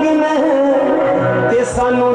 Long ਮੈਂ ਤੇ ਸਾਨੂੰ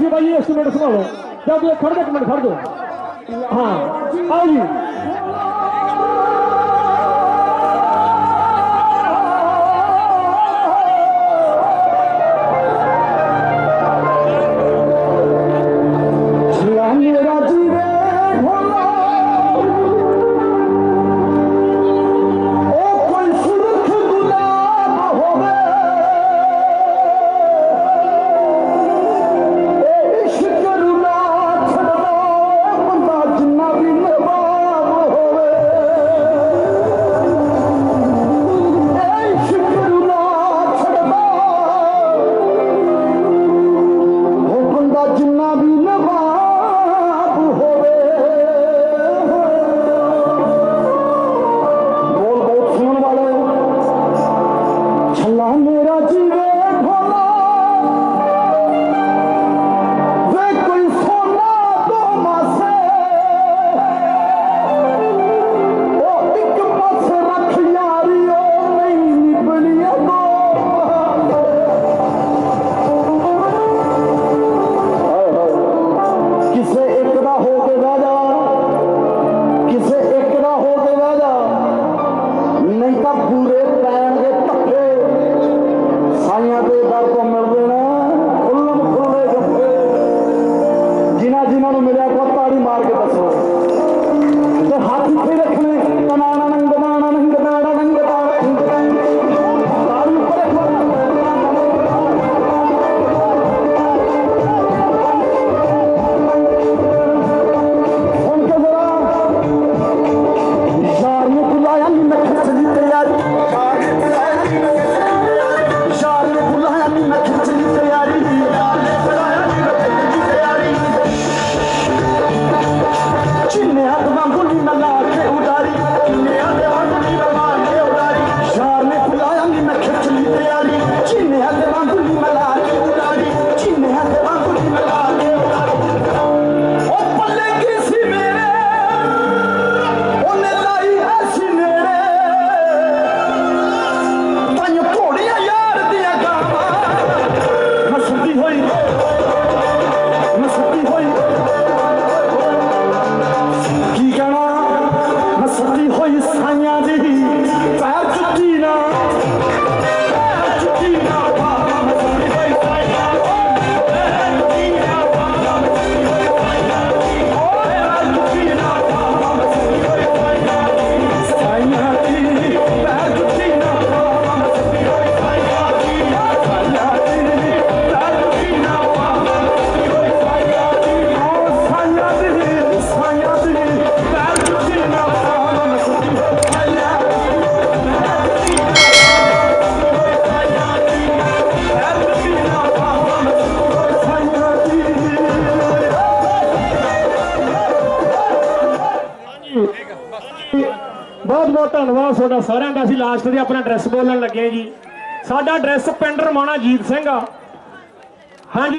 ਤੁਸੀਂ ਭਾਈ ਇਸ ਮਿੰਟ ਸੰਭਾਲੋ ਜਾ ਕੇ ਖੜ ਜਾ ਇੱਕ ਮਿੰਟ ਖੜ ਜਾਓ ਹਾਂ ਆਓ ਜੀ ਤੁਹਾਡਾ ਸਾਰਿਆਂ ਦਾ ਅਸੀਂ ਲਾਸਟ ਦੇ ਆਪਣਾ ਐਡਰੈਸ ਬੋਲਣ ਲੱਗੇ ਜੀ। ਸਾਡਾ ਐਡਰੈਸ ਪਿੰਡ ਰਮਾਣਾ ਜੀਤ ਸਿੰਘ ਆ।